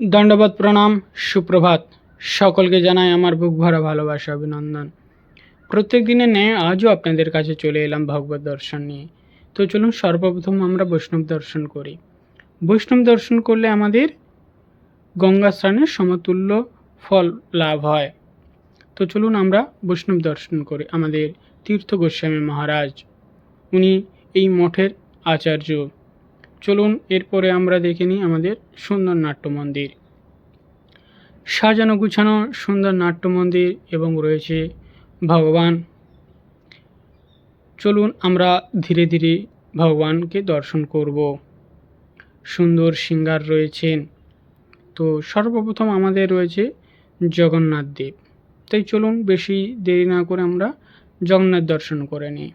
দণ্ডবত প্রণাম, সুপ্রভাত। সকলকে জানাই আমার বুক ভরা ভালোবাসা, অভিনন্দন। প্রত্যেক দিনের ন্যায় আজও আপনাদের কাছে চলে এলাম ভগবত দর্শন নিয়ে। তো চলুন সর্বপ্রথম আমরা বৈষ্ণব দর্শন করি। বৈষ্ণব দর্শন করলে আমাদের গঙ্গা স্নানের সমতুল্য ফল লাভ হয়। তো চলুন আমরা বৈষ্ণব দর্শন করি আমাদের তীর্থ গোস্বামী মহারাজ। উনি এই মঠের আচার্য। চলুন এরপরে আমরা দেখে নিই আমাদের সুন্দর নাট্য মন্দির। সাজানো গুছানো সুন্দর নাট্য মন্দির এবং রয়েছে ভগবান। চলুন আমরা ধীরে ধীরে ভগবানকে দর্শন করব। সুন্দর সিঙ্গার রয়েছেন। তো সর্বপ্রথম আমাদের রয়েছে জগন্নাথ দেব। তাই চলুন বেশি দেরি না করে আমরা জগন্নাথ দর্শন করে নিই।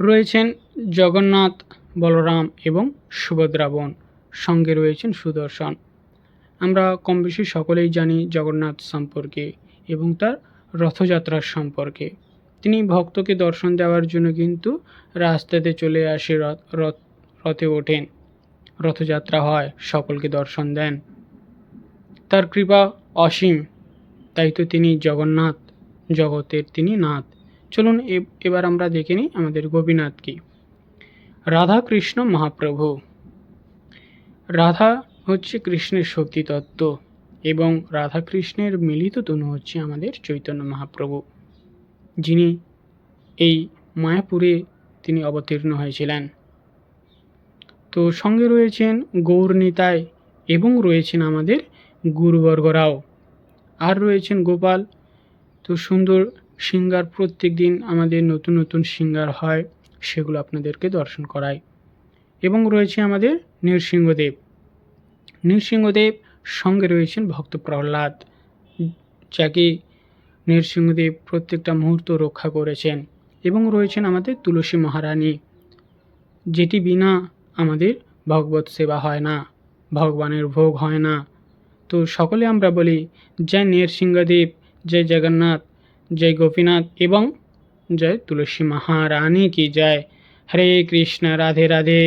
রয়েছেন জগন্নাথ বলরাম এবং সুভদ্রা বোন সঙ্গে রয়েছেন সুদর্শন। আমরা কম বেশি সকলেই জানি জগন্নাথ সম্পর্কে এবং তার রথযাত্রার সম্পর্কে। তিনি ভক্তকে দর্শন দেওয়ার জন্য কিন্তু রাস্তাতে চলে আসে রথ রথ ওঠেন। রথযাত্রা হয়, সকলকে দর্শন দেন। তার কৃপা অসীম, তাই তো তিনি জগন্নাথ, জগতের তিনি নাথ। চলুন এবার আমরা দেখে নিই আমাদের গোপীনাথ কি। রাধা কৃষ্ণ মহাপ্রভু। রাধা হচ্ছে কৃষ্ণের শক্তি তত্ত্ব এবং রাধা কৃষ্ণের মিলিত তনু হচ্ছে আমাদের চৈতন্য মহাপ্রভু। যিনি এই মায়াপুরে তিনি অবতীর্ণ হয়েছিলেন। তো সঙ্গে রয়েছেন গৌর নিতাই এবং রয়েছেন আমাদের গুরুবর্গরাও আর রয়েছেন গোপাল। তো সুন্দর সিঙ্গার প্রত্যেক দিন আমাদের নতুন নতুন সিঙ্গার হয়। সেগুলো আপনাদেরকে দর্শন করায় এবং রয়েছে আমাদের নৃসিংহদেব। নৃসিংহদেব সঙ্গে রয়েছেন ভক্ত প্রহ্লাদ, যাকে নৃসিংহদেব প্রত্যেকটা মুহূর্ত রক্ষা করেছেন। এবং রয়েছেন আমাদের তুলসী মহারানী, যেটি বিনা আমাদের ভগবত সেবা হয় না, ভগবানের ভোগ হয় না। তো সকলে আমরা বলি, জয় নৃসিংহদেব, জয় জগন্নাথ, জয় গোপীনাথ এবং জয় তুলসী মহারানী কি জয় হরে কৃষ্ণ রাধে রাধে